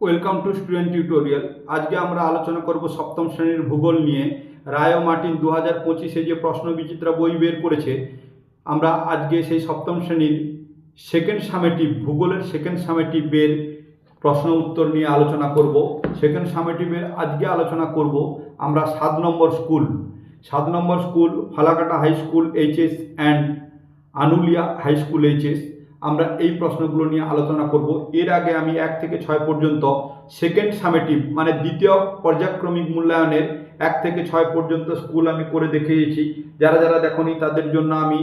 Welcome to student tutorial আজকে আমরা আলোচনা করব সপ্তম শ্রেণির ভূগোল নিয়ে। রায় মার্টিন দু হাজার পঁচিশে যে প্রশ্ন বিচিত্রা বই বের করেছে, আমরা আজকে সেই সপ্তম শ্রেণির সেকেন্ড সামেটিভ ভূগোলের সেকেন্ড সামেটিভের প্রশ্ন উত্তর নিয়ে আলোচনা করব। সেকেন্ড সামেটিভের আজকে আলোচনা করব আমরা সাত নম্বর স্কুল সাত নম্বর school Falakata high school HS and Anulia high school HS আমরা এই প্রশ্নগুলো নিয়ে আলোচনা করব। এর আগে আমি এক থেকে ছয় পর্যন্ত সেকেন্ড সামেটিভ মানে দ্বিতীয় পর্যায়ক্রমিক মূল্যায়নের এক থেকে ছয় পর্যন্ত স্কুল আমি করে দেখিয়েছি। যারা যারা দেখনি, তাদের জন্য আমি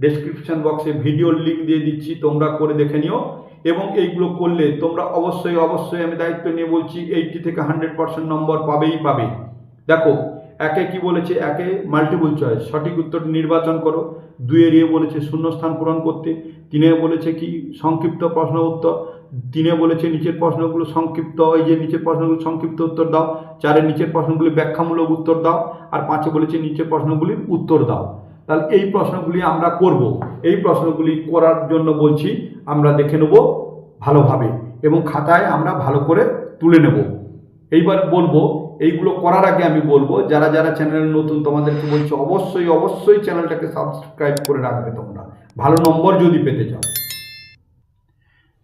ডেসক্রিপশন বক্সে ভিডিও লিঙ্ক দিয়ে দিচ্ছি, তোমরা করে দেখে নিও। এবং এইগুলো করলে তোমরা অবশ্যই অবশ্যই আমি দায়িত্ব নিয়ে বলছি এইটটি থেকে হান্ড্রেড পার্সেন্ট নম্বর পাবেই পাবে। দেখো, একে কি বলেছে? একে মাল্টিপল চয়েস সঠিক উত্তর নির্বাচন করো। দুয়ে এ বলেছে শূন্যস্থান পূরণ করতে, তিনে বলেছে কি সংক্ষিপ্ত প্রশ্ন উত্তর, তিনে বলেছে নিচের প্রশ্নগুলো সংক্ষিপ্ত, এই যে নিচের প্রশ্নগুলো সংক্ষিপ্ত উত্তর দাও চারের নিচের প্রশ্নগুলি ব্যাখ্যামূলক উত্তর দাও, আর পাঁচে বলেছে নিচের প্রশ্নগুলির উত্তর দাও। তাহলে এই প্রশ্নগুলি আমরা করব। এই প্রশ্নগুলি করার জন্য বলছি, আমরা দেখে নেব ভালোভাবে এবং খাতায় আমরা ভালো করে তুলে নেব। এইবার বলব এইগুলো করার আগে আমি বলব, যারা যারা চ্যানেলে নতুন তোমাদেরকে বলছি, অবশ্যই অবশ্যই চ্যানেলটাকে সাবস্ক্রাইব করে রাখবে তোমরা। ভালো নম্বর যদি পেতে চাও।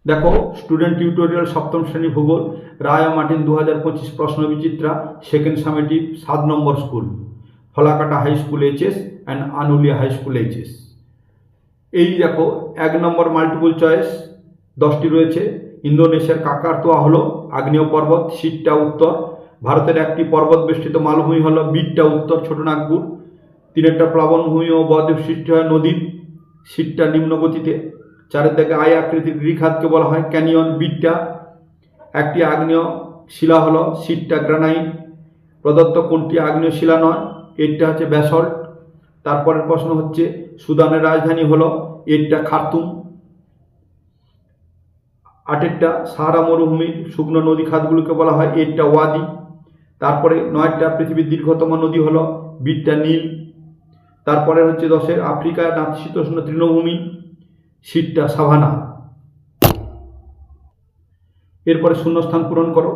দেখো স্টুডেন্ট টিউটোরিয়াল সপ্তম শ্রেণি ভূগোল, রায় মার্টিন দু হাজার পঁচিশ প্রশ্ন বিচিত্রা, সেকেন্ড সামেটিভ সাত নম্বর school Falakata high school HS and Anulia high school HS এই দেখো, এক নম্বর মাল্টিপল চয়েস দশটি রয়েছে, ইন্দোনেশিয়ার কাকারতোয়া হলো আগ্নেয় পর্বত শীতটা উত্তর ভারতের একটি পর্বত বেষ্টিত মালভূমি হলো বিটটা, উত্তর ছোটনাগপুর তিনেরটা প্লাবনভূমি ও বদ্বীপ সৃষ্টি হয় নদীর। শীতটা নিম্নগতিতে। চারিদিকে আয় আকৃতির গ্রীখাতকে বলা হয় ক্যানিয়ন বিটটা। একটি আগ্নেয় শিলা হল শীতটা গ্রানাইট। প্রদত্ত কোনটি আগ্নেয় শিলা নয়, এরটা হচ্ছে ব্যাসল্ট। তারপরের প্রশ্ন হচ্ছে, সুদানের রাজধানী হল এরটা খার্তুম। আটেরটা সাহারা মরুভূমির শুকনো নদী খাতগুলোকে বলা হয় এরটা ওয়াদি। তারপরে নয়টা পৃথিবীর দীর্ঘতম নদী হলো বিটটা নীল। তারপরে হচ্ছে দশের আফ্রিকার নাতিশীতোষ্ণ তৃণভূমি, শীতটা সাভানা। এরপরে শূন্যস্থান পূরণ করো।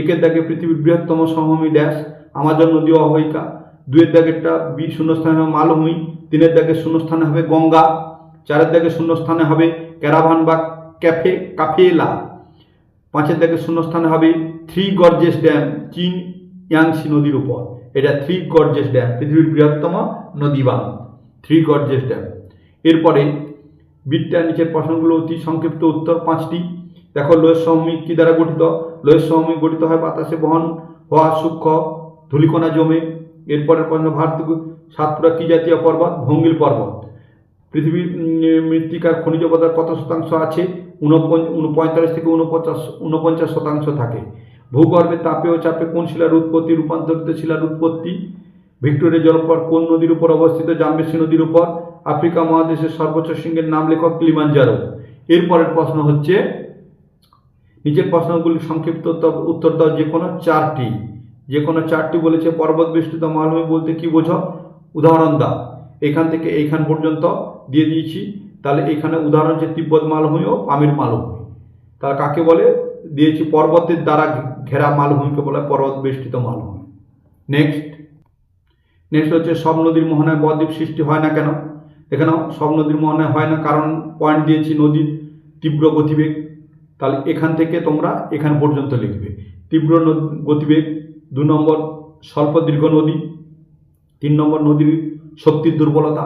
একের দাগে পৃথিবীর বৃহত্তম সমভূমি ড্যাশ, আমাজন নদী অবহিকা। দুয়ের দাগেরটা বি শূন্যস্থানে হবে মালভূমি, তিনের দাগে শূন্যস্থানে হবে গঙ্গা, চারের দাগে শূন্যস্থানে হবে ক্যারাভান বা ক্যাফে, কাফেলা। পাঁচের দাগে শূন্যস্থানে হবে থ্রি গর্জেস ড্যাম, চীন ইয়াংসি নদীর উপর। এটা থ্রি গর্জেস ড্যাম পৃথিবীর বৃহত্তম নদী বাঁধ। থ্রি গর্জেস ড্যাম এরপরে বিটটার নিচের প্রশ্নগুলো অতি সংক্ষিপ্ত উত্তর পাঁচটি। দেখো লোহের সমমিক কী দ্বারা গঠিত? লোহের সমমিক গঠিত হয় বাতাসে বহন হওয়া সূক্ষ্ম ধূলিকণা জমে। এরপরের প্রশ্ন ভারত সাতপুরা কী জাতীয় পর্বত? ভঙ্গিল পর্বত। পৃথিবীর মৃত্তিকার খনিজ পদার্থ কত শতাংশ আছে? পঁয়তাল্লিশ থেকে উনপঞ্চাশ উনপঞ্চাশ শতাংশ থাকে। ভূগর্ভে তাপে ও চাপে কোন শিলার উৎপত্তি, রূপান্তরিত শিলার উৎপত্তি? ভিক্টোরিয়া জলপ্রপাত কোন নদীর উপর অবস্থিত? জাম্বেসি নদীর উপর? আফ্রিকা মহাদেশের সর্বোচ্চ সিংহের নাম লেখক ক্লিমানজারো এরপরের প্রশ্ন হচ্ছে, নিচের প্রশ্নগুলি সংক্ষিপ্ত উত্তর দাও যে কোনো চারটি। যে কোনো চারটি বলেছে, পর্বত বেষ্টিত মালভূমি বলতে কি বোঝো? উদাহরণ দাও। এখান থেকে এইখান পর্যন্ত দিয়ে দিয়েছি। তাহলে এখানে উদাহরণ হচ্ছে তিব্বত মালভূমি ও পামির মালভূমি তার কাকে বলে? দিয়েছি, পর্বতের দ্বারা ঘেরা মালভূমিকে বলে পর্বত বেষ্টিত মালভূমি। নেক্সট নেক্সট হচ্ছে সব নদীর মোহনায় বদ্বীপ সৃষ্টি হয় না কেন? এখানেও সব নদীর মোহনায় হয় না, কারণ পয়েন্ট দিয়েছি নদীর তীব্র গতিবেগ। তাহলে এখান থেকে তোমরা এখান পর্যন্ত লিখবে। তীব্র গতিবেগ দু নম্বর স্বল্প দীর্ঘ নদী, তিন নম্বর নদীর শক্তির দুর্বলতা,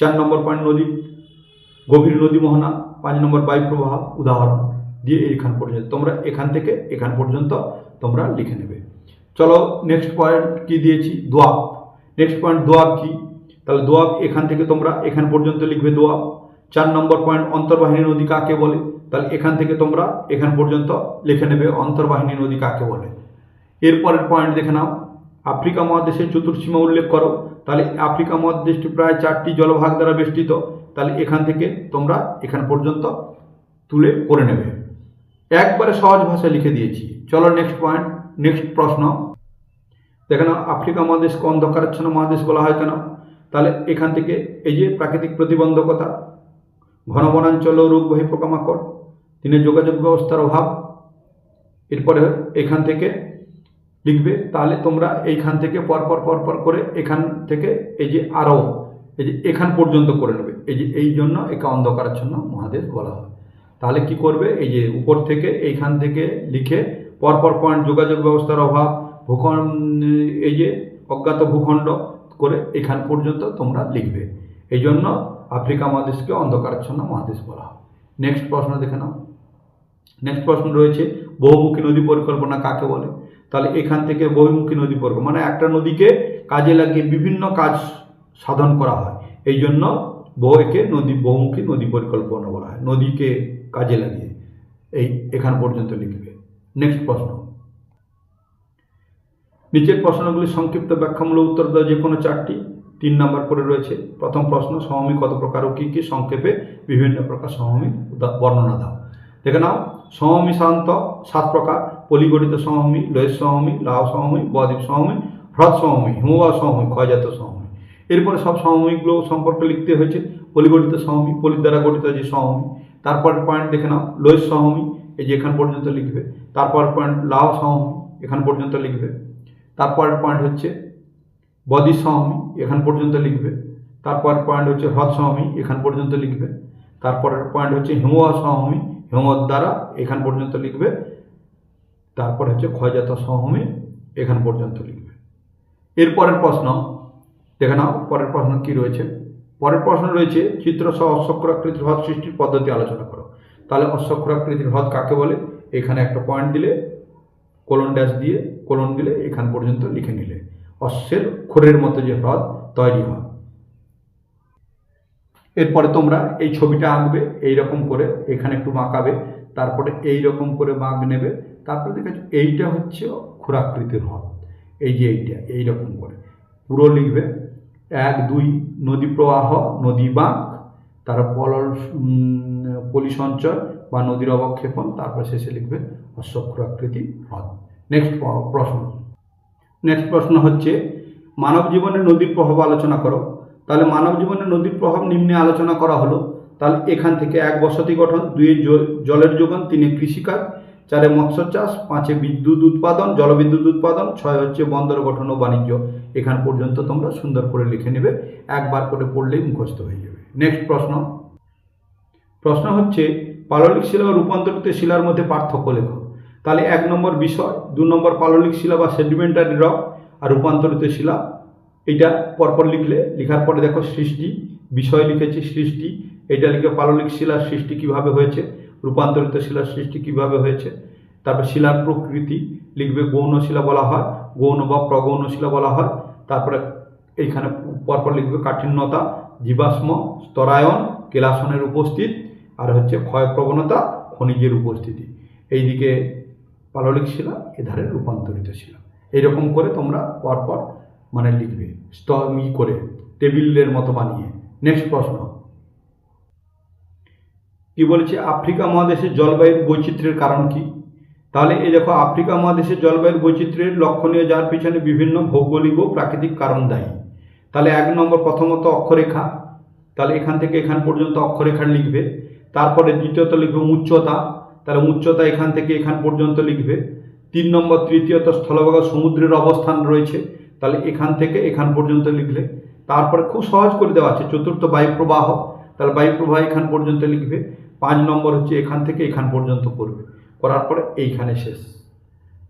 চার নম্বর পয়েন্ট নদী, গভীর নদী মোহনা, পাঁচ নম্বর বায়ু প্রবাহ উদাহরণ। দিয়ে এখান পর্যন্ত তোমরা এখান থেকে এখান পর্যন্ত তোমরা লিখে নেবে। চলো নেক্সট পয়েন্ট কি দিয়েছি? দোয়াব। নেক্সট পয়েন্ট দোয়াব কি? তাহলে দোয়াব এখান থেকে তোমরা এখান পর্যন্ত লিখবে দোয়াব। চার নম্বর পয়েন্ট অন্তর্বাহিনী নদী কাকে বলে? তাহলে এখান থেকে তোমরা এখান পর্যন্ত লিখে নেবে অন্তর্বাহিনী নদী কাকে বলে। এরপরের পয়েন্ট দেখে নাও। আফ্রিকা মহাদেশের চতুর্সীমা উল্লেখ করো। তাহলে আফ্রিকা মহাদেশটি প্রায় চারটি জলভাগ দ্বারা বেষ্টিত। তাহলে এখান থেকে তোমরা এখান পর্যন্ত তুলে করে নেবে। একবারে সহজ ভাষায় লিখে দিয়েছি। চলো নেক্সট পয়েন্ট নেক্সট প্রশ্ন। দেখে নাও, আফ্রিকা মহাদেশকে অন্ধকারাচ্ছন্ন মহাদেশ বলা হয় কেন? তাহলে এখান থেকে এই যে প্রাকৃতিক প্রতিবন্ধকতা, ঘন বনাঞ্চল রোগবাহী পোকামাকড় তিনের যোগাযোগ ব্যবস্থার অভাব। এরপরে এখান থেকে লিখবে, তাহলে তোমরা এইখান থেকে পরপর পরপর করে এখান থেকে এই যে আরও এই যে এখান পর্যন্ত করে নেবে। এই যে এই জন্য একে অন্ধকারাচ্ছন্ন মহাদেশ বলা হয়। তাহলে কি করবে? এই যে উপর থেকে, এইখান থেকে লিখে পরপর পয়েন্ট যোগাযোগ ব্যবস্থার অভাব, ভূখণ্ড, এই যে অজ্ঞাত ভূখণ্ড করে এখান পর্যন্ত তোমরা লিখবে। এই জন্য আফ্রিকা মহাদেশকে অন্ধকারাচ্ছন্ন মহাদেশ বলা হয়। নেক্সট প্রশ্ন দেখে নাও। নেক্সট প্রশ্ন রয়েছে, বহুমুখী নদী পরিকল্পনা কাকে বলে? তাহলে এখান থেকে বহুমুখী নদী পরিকল্পনা মানে একটা নদীকে কাজে লাগিয়ে বিভিন্ন কাজ সাধন করা হয়। এই জন্য বহুকে নদী, বহুমুখী নদী পরিকল্পনা বলা হয়। নদীকে কাজে লাগিয়ে এই এখান পর্যন্ত লিখবে। নেক্সট প্রশ্ন। নিচের প্রশ্নগুলি সংক্ষিপ্ত ব্যাখ্যামূলক উত্তর দেওয়া যে কোনো চারটি, তিন নম্বর করে রয়েছে। প্রথম প্রশ্ন, সমভূমি কত প্রকার ও কী কী? সংক্ষেপে বিভিন্ন প্রকার সমভূমি উদা- বর্ণনা দাও। দেখে নাও, সমভূমি শান্ত সাত প্রকার, পলিগঠিত সমভূমি লোহের সমভূমি লাহ সমভূমি, বদ্বীপ সমভূমি, হ্রদ সমভূমি, হিমবাহ সমভূমি, ক্ষয়জাত সমভূমি। এরপরে সব সমভূমিগুলো সম্পর্কে লিখতে হয়েছে। পলিগঠিত সমভূমি পলির দ্বারা গঠিত যে সমভূমি তারপর পয়েন্ট দেখে নাও লোহের সমভূমি এই যে এখান পর্যন্ত লিখবে। তারপর পয়েন্ট লাও সমভূমি এখান পর্যন্ত লিখবে। তারপরের পয়েন্ট হচ্ছে বদি সমভূমি এখান পর্যন্ত লিখবে। তারপর পয়েন্ট হচ্ছে হ্রদ সমভূমি এখান পর্যন্ত লিখবে। তারপরের পয়েন্ট হচ্ছে হিমবাহ সমভূমি হিমবাহ দ্বারা এখান পর্যন্ত লিখবে। তারপর হচ্ছে ক্ষয়জাত সমভূমি এখান পর্যন্ত লিখবে। এরপরের প্রশ্ন, দেখে নাও, পরের প্রশ্ন কি রয়েছে? পরের প্রশ্ন রয়েছে, চিত্র সহ অশ্বক্রাকৃতির হ্রদ সৃষ্টির পদ্ধতি আলোচনা করো। তাহলে অশ্বক্রাকৃতির হ্রদ কাকে বলে? এখানে একটা পয়েন্ট দিলে কোলন ড্যাশ দিয়ে কোলন দিলে, এখান পর্যন্ত লিখে নিলে। অশ্বের খোরের মতো যে হ্রদ তৈরি হয়। এরপরে তোমরা এই ছবিটা আঁকবে এই রকম করে এখানে একটু বাঁকাবে তারপরে এই রকম করে বাঁক নেবে, তারপরে দেখেছ এইটা হচ্ছে খোরাকৃতির হ্রদ। এই যে এইটা এই রকম করে। পুরো লিখবে এক, দুই, নদী প্রবাহ, নদী বাঁক তার পলল পলি সঞ্চয় বা নদীর অবক্ষেপণ, তারপর শেষে লিখবে অশ্বক্ষরাকৃতি হ্রদ। নেক্সট প্রশ্ন। নেক্সট প্রশ্ন হচ্ছে, মানব জীবনে নদীর প্রভাব আলোচনা করো। তাহলে মানব জীবনে নদীর প্রভাব নিম্নে আলোচনা করা হলো। তাহলে এখান থেকে এক বসতি গঠন দুই জলের যোগান তিনে কৃষিকাজ চারে মৎস্য চাষ, পাঁচে বিদ্যুৎ উৎপাদন, জলবিদ্যুৎ উৎপাদন, ছয় হচ্ছে বন্দর গঠন ও বাণিজ্য। এখান পর্যন্ত তোমরা সুন্দর করে লিখে নেবে, একবার করে পড়লেই মুখস্থ হয়ে যাবে। নেক্সট প্রশ্ন। প্রশ্ন হচ্ছে, পাললিক শিলা ও রূপান্তরিত শিলার মধ্যে পার্থক্য লেখো। তাহলে এক নম্বর বিষয়, দু নম্বর পাললিক শিলা বা সেডিমেন্টারি রক আর রূপান্তরিত শিলা এটা পরপর লিখলে, লেখার পরে দেখো সৃষ্টি, বিষয় লিখেছি সৃষ্টি এটা লিখে পাললিক শিলার সৃষ্টি কীভাবে হয়েছে? রূপান্তরিত শিলার সৃষ্টি কীভাবে হয়েছে? তারপর শিলার প্রকৃতি লিখবে গৌণ শিলা বলা হয়, গৌণ বা প্রগৌণ শিলা বলা হয়। তারপরে এইখানে পরপর লিখবে কাঠিন্যতা, জীবাশ্ম, স্তরায়ন, কেলাসনের উপস্থিত, আর হচ্ছে ক্ষয় প্রবণতা, খনিজের উপস্থিতি। এইদিকে পাললিক শিলা, এধারে রূপান্তরিত শিলা। এইরকম করে তোমরা পরপর মানে লিখবে স্তর ই করে, টেবিলের মতো বানিয়ে। নেক্সট প্রশ্ন। কি বলেছে? আফ্রিকা মহাদেশের জলবায়ুর বৈচিত্র্যের কারণ কি? তাহলে এই দেখো, আফ্রিকা মহাদেশের জলবায়ুর বৈচিত্র্যের লক্ষণীয় যার পিছনে বিভিন্ন ভৌগোলিক ও প্রাকৃতিক কারণ দায়ী। তাহলে এক নম্বর প্রথমত অক্ষরেখা। তাহলে এখান থেকে এখান পর্যন্ত অক্ষরেখা লিখবে। তারপরে দ্বিতীয়ত লিখবে উচ্চতা। তাহলে উচ্চতা এখান থেকে এখান পর্যন্ত লিখবে। তিন নম্বর, তৃতীয়ত স্থলভাগ সমুদ্রের অবস্থান রয়েছে। তাহলে এখান থেকে এখান পর্যন্ত লিখলে। তারপরে খুব সহজ করে দেওয়া আছে। চতুর্থ বায়ু প্রবাহ তাহলে বায়ু প্রবাহ এখান পর্যন্ত লিখবে, পাঁচ নম্বর হচ্ছে এখান থেকে এখান পর্যন্ত করবে। করার পরে এইখানে শেষ।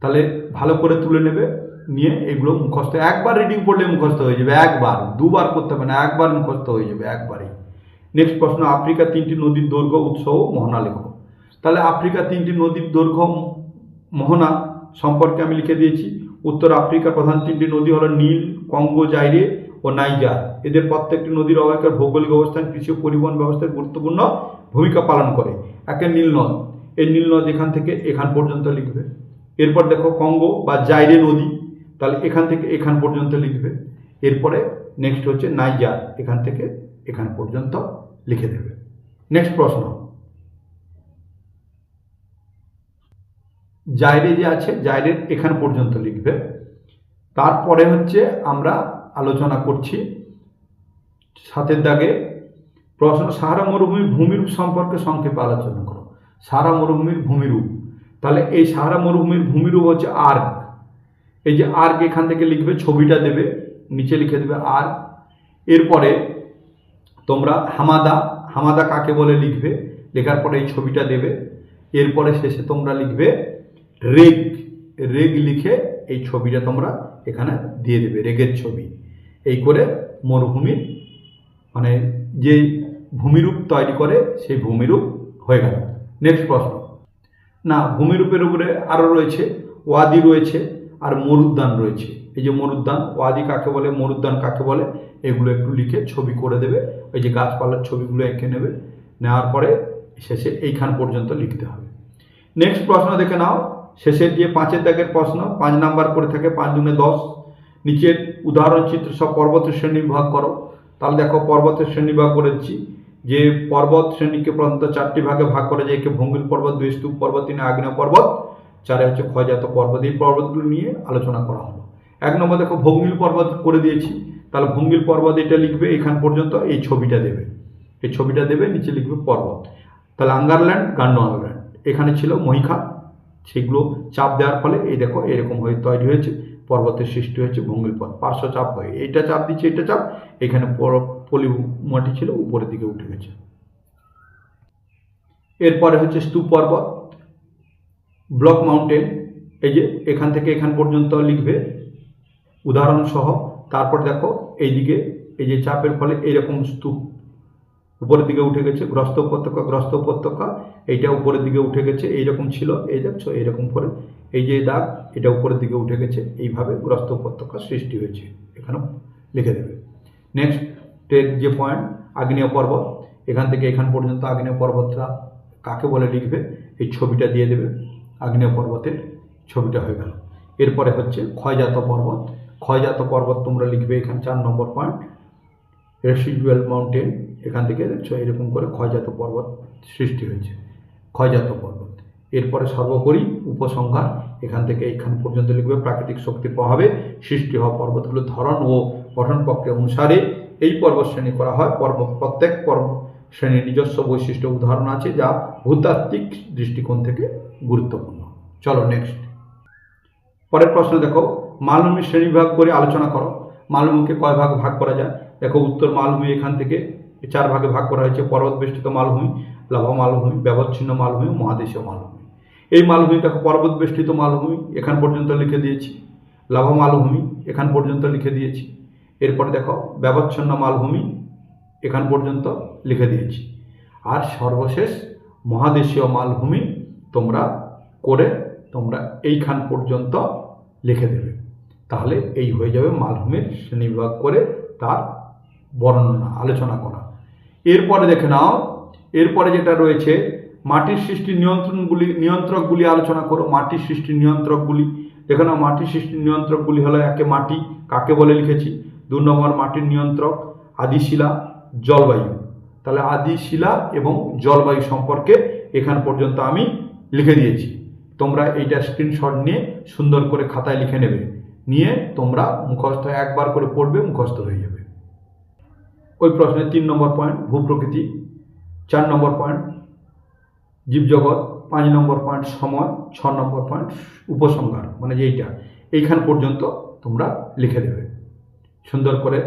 তাহলে ভালো করে তুলে নেবে, নিয়ে এগুলো মুখস্থ, একবার রিডিং পড়লে মুখস্থ হয়ে যাবে, একবার, দুবার করতে হবে না, একবার মুখস্থ হয়ে যাবে একবারেই। নেক্সট প্রশ্ন আফ্রিকা তিনটি নদীর দৈর্ঘ্য, উৎস ও মোহনা লেখো। তাহলে আফ্রিকা তিনটি নদীর দৈর্ঘ্য, মোহনা সম্পর্কে আমি লিখে দিয়েছি। উত্তর আফ্রিকার প্রধান তিনটি নদী হলো নীল, কঙ্গো, জাইরে ও নাইজার এদের প্রত্যেকটি নদীর অবকার ভৌগোলিক অবস্থান, কৃষি পরিবহন ব্যবস্থায় গুরুত্বপূর্ণ ভূমিকা পালন করে। একে নীলনদ এই নীলনদ এখান থেকে এখান পর্যন্ত লিখবে। এরপর দেখো কঙ্গো বা জাইরে নদী। তাহলে এখান থেকে এখান পর্যন্ত লিখবে। এরপরে নেক্সট হচ্ছে নাইজার এখান থেকে এখান পর্যন্ত লিখে দেবে। নেক্সট প্রশ্ন। জাইরে যে আছে জায়রের এখান পর্যন্ত লিখবে। তারপরে হচ্ছে আমরা আলোচনা করছি। সাতের দাগে প্রশ্ন সাহারা মরুভূমির ভূমিরূপ সম্পর্কে সংক্ষেপে আলোচনা করো। সাহারা মরুভূমির ভূমিরূপ। তাহলে এই সাহারা মরুভূমির ভূমিরূপ হচ্ছে আর্ক। এই যে আর্ক এখান থেকে লিখবে, ছবিটা দেবে, নিচে লিখে দেবে আর্ক। এরপরে তোমরা হামাদা হামাদা কাকে বলে লিখবে? লেখার পরে এই ছবিটা দেবে। এরপরে শেষে তোমরা লিখবে রেগ। রেগ লিখে এই ছবিটা তোমরা এখানে দিয়ে দেবে, রেগের ছবি। এই করে মরুভূমির মানে যে ভূমিরূপ তৈরি করে সেই ভূমিরূপ হয়ে গেল। নেক্সট প্রশ্ন। না, ভূমিরূপের উপরে আরও রয়েছে, ওয়াদি রয়েছে আর মরুদ্যান রয়েছে। এই যে মরুদ্যান, ওয়াদি কাকে বলে, মরুদ্যান কাকে বলে, এগুলো একটু লিখে ছবি করে দেবে। ওই যে গাছপালার ছবিগুলো এঁকে নেবে। নেওয়ার পরে শেষে এইখান পর্যন্ত লিখতে হবে। নেক্সট প্রশ্ন দেখে নাও। শেষের যে পাঁচের দাগের প্রশ্ন, পাঁচ নাম্বার করে থাকে পাঁচ দুনে দশ। নিচের উদাহরণ চিত্র সব পর্বতের শ্রেণি ভাগ করো। তাহলে দেখো পর্বতের শ্রেণি ভাগ করেছি যে পর্বত শ্রেণীকে প্রধানত চারটি ভাগে ভাগ করা যায়। একে ভঙ্গিল পর্বত, দুই স্তূপ পর্বত, তিনে আগ্নেয় পর্বত, চারে হচ্ছে ক্ষয়জাত পর্বত। এই পর্বতগুলো নিয়ে আলোচনা করা হলো। এক নম্বর দেখো ভঙ্গিল পর্বত করে দিয়েছি। তাহলে ভঙ্গিল পর্বত এটা লিখবে এখান পর্যন্ত, এই ছবিটা দেবে। এই ছবিটা দেবে, নিচে লিখবে পর্বত। তাহলে আঙ্গারল্যান্ড, গান্ডোয়ারল্যান্ড। এখানে ছিল মহিখা সেগুলো চাপ দেওয়ার ফলে এই দেখো এরকম হয়ে তৈরি হয়েছে, পর্বতের সৃষ্টি হয়েছে ভঙ্গিল পথ পার্শ্ব চাপ হয়ে। এইটা চাপ দিচ্ছে এটা চাপ, এখানে পলি মাটি ছিল, উপরের দিকে উঠে গেছে। এরপরে হচ্ছে স্তূপ পর্বত ব্লক মাউন্টেন, এই যে এখান থেকে এখান পর্যন্ত লিখবে উদাহরণ সহ তারপর দেখো, এইদিকে, এই যে চাপের ফলে এরকম স্তূপ উপরের দিকে উঠে গেছে, গ্রস্ত উপত্যকা গ্রস্ত উপত্যকা, এইটা উপরের দিকে উঠে গেছে, এইরকম ছিল, এই দেখছ এইরকম করে এই যে দাগ, এটা উপরের দিকে উঠে গেছে, এইভাবে গ্রস্ত উপত্যকা সৃষ্টি হয়েছে, এখানেও লিখে দেবে। নেক্সট যে পয়েন্ট আগ্নেয় পর্বত, এখান থেকে এখান পর্যন্ত আগ্নেয় পর্বতটা কাকে বলে লিখবে? এই ছবিটা দিয়ে দেবে, আগ্নেয় পর্বতের ছবিটা হয়ে গেল। এরপরে হচ্ছে ক্ষয়জাত পর্বত ক্ষয়জাত পর্বত তোমরা লিখবে এখানে চার নম্বর পয়েন্ট রেসিডুয়াল মাউন্টেন এখান থেকে দেখছ, এরকম করে ক্ষয়জাত পর্বত সৃষ্টি হয়েছে। ক্ষয়জাত পর্বত। এরপরে সর্বোপরি উপসংহার, এখান থেকে এখান পর্যন্ত লিখবে, প্রাকৃতিক শক্তির প্রভাবে সৃষ্টি হওয়া পর্বতগুলোর ধরন ও গঠন প্রক্রিয়া অনুসারে এই পর্বত শ্রেণি করা হয়। পর্বত প্রত্যেক পর্ব শ্রেণির নিজস্ব বৈশিষ্ট্য উদাহরণ আছে যা ভূতাত্ত্বিক দৃষ্টিকোণ থেকে গুরুত্বপূর্ণ। চলো নেক্সট পরের প্রশ্ন দেখো মালভূমি শ্রেণীবিভাগ করে আলোচনা করো। মালভূমিকে কয় ভাগ ভাগ করা যায়? দেখো উত্তর মালভূমি এখান থেকে চার ভাগে ভাগ করা হয়েছে, পর্বত বেষ্টিত মালভূমি, লাভা মালভূমি, ব্যবচ্ছিন্ন মালভূমি, মহাদেশীয় মালভূমি। এই মালভূমি দেখো পর্বত বেষ্টিত মালভূমি, এখান পর্যন্ত লিখে দিয়েছি। লাভা মালভূমি, এখান পর্যন্ত লিখে দিয়েছি। এরপরে দেখো ব্যবচ্ছন্ন মালভূমি, এখান পর্যন্ত লিখে দিয়েছি। আর সর্বশেষ মহাদেশীয় মালভূমি তোমরা করে তোমরা এইখান পর্যন্ত লিখে দেবে। তাহলে এই হয়ে যাবে মালভূমির শ্রেণীবিভাগ করে তার বর্ণনা আলোচনা করা। এরপরে দেখে নাও, এরপরে যেটা রয়েছে, মাটির সৃষ্টি নিয়ন্ত্রণগুলি, নিয়ন্ত্রকগুলি আলোচনা করো। মাটির সৃষ্টি নিয়ন্ত্রকগুলি, দেখে নাও, মাটির সৃষ্টি নিয়ন্ত্রকগুলি হলো একে মাটি, কাকে বলে লিখেছি? দু নম্বর মাটির নিয়ন্ত্রক, আদিশিলা, জলবায়ু। তাহলে আদিশিলা এবং জলবায়ু সম্পর্কে এখান পর্যন্ত আমি লিখে দিয়েছি। তোমরা এইটা স্ক্রিনশট নিয়ে সুন্দর করে খাতায় লিখে নেবে। নিয়ে তোমরা মুখস্থ একবার করে পড়বে, মুখস্থ হয়ে যাবে। ওই প্রশ্নের তিন নম্বর পয়েন্ট ভূপ্রকৃতি, চার নম্বর পয়েন্ট জীবজগৎ, পাঁচ নম্বর পয়েন্ট সময়, ছ নম্বর পয়েন্ট উপসংহার মানে যেইটা এইখান পর্যন্ত তোমরা লিখে দেবে। সুন্দর করে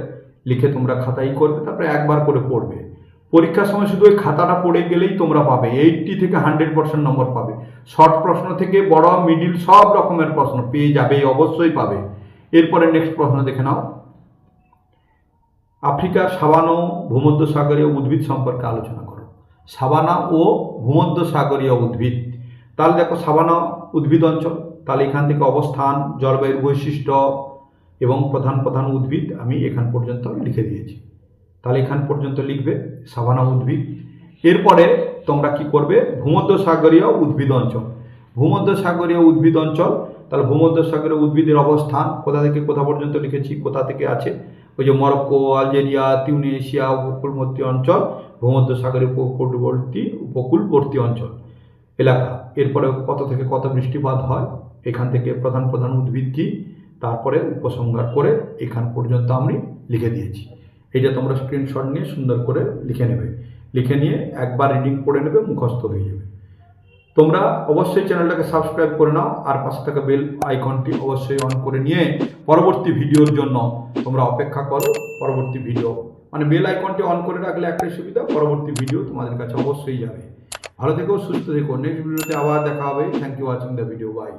লিখে তোমরা খাতাই করবে, তারপরে একবার করে পড়বে। পরীক্ষার সময় শুধু ওই খাতাটা পড়ে গেলেই তোমরা পাবে এইটটি থেকে হান্ড্রেড পার্সেন্ট নম্বর পাবে। শর্ট প্রশ্ন থেকে বড় মিডিল সব রকমের প্রশ্ন পেয়ে যাবে, অবশ্যই পাবে। এরপরে নেক্সট প্রশ্ন দেখে নাও। আফ্রিকার সাবানা, ভূমধ্যসাগরীয় উদ্ভিদ সম্পর্কে আলোচনা করো। সাবানা ও ভূমধ্যসাগরীয় উদ্ভিদ। তাহলে দেখো সাবানা উদ্ভিদ অঞ্চল। তাহলে এখান থেকে অবস্থান, জলবায়ুর বৈশিষ্ট্য এবং প্রধান প্রধান উদ্ভিদ আমি এখান পর্যন্ত লিখে দিয়েছি। তাহলে এখান পর্যন্ত লিখবে সাবানা উদ্ভিদ। এরপরে তোমরা কি করবে? ভূমধ্যসাগরীয় উদ্ভিদ অঞ্চল। ভূমধ্যসাগরীয় উদ্ভিদ অঞ্চল, তাহলে ভূমধ্যসাগরীয় উদ্ভিদের অবস্থান কোথা থেকে কোথা পর্যন্ত লিখেছি, কোথা থেকে আছে? ওই যে মরক্কো, আলজেরিয়া তিউনেশিয়া উপকূলবর্তী অঞ্চল ভূমধ্যসাগরের উপকূলবর্তী উপকূলবর্তী অঞ্চল এলাকা। এরপরে কত থেকে কত বৃষ্টিপাত হয়? এখান থেকে প্রধান প্রধান উদ্ভিদ কী তারপরে উপসংহার করে এখান পর্যন্ত আমি লিখে দিয়েছি। এটা তোমরা স্ক্রিনশট নিয়ে সুন্দর করে লিখে নেবে। লিখে নিয়ে একবার রিডিং পড়ে নেবে, মুখস্থ হয়ে যাবে। তোমরা অবশ্যই চ্যানেলটাকে সাবস্ক্রাইব করে নাও আর পাশে থাকা বেল আইকনটি অবশ্যই অন করে নিয়ে পরবর্তী ভিডিওর জন্য তোমরা অপেক্ষা করো পরবর্তী ভিডিও। মানে বেল আইকনটি অন করে রাখলে একটাই সুবিধা, পরবর্তী ভিডিও তোমাদের কাছে অবশ্যই যাবে। ভালো থেকো, সুস্থ থেকো। নেক্সট ভিডিওতে আবার দেখা হবে। Thank you watching the video bye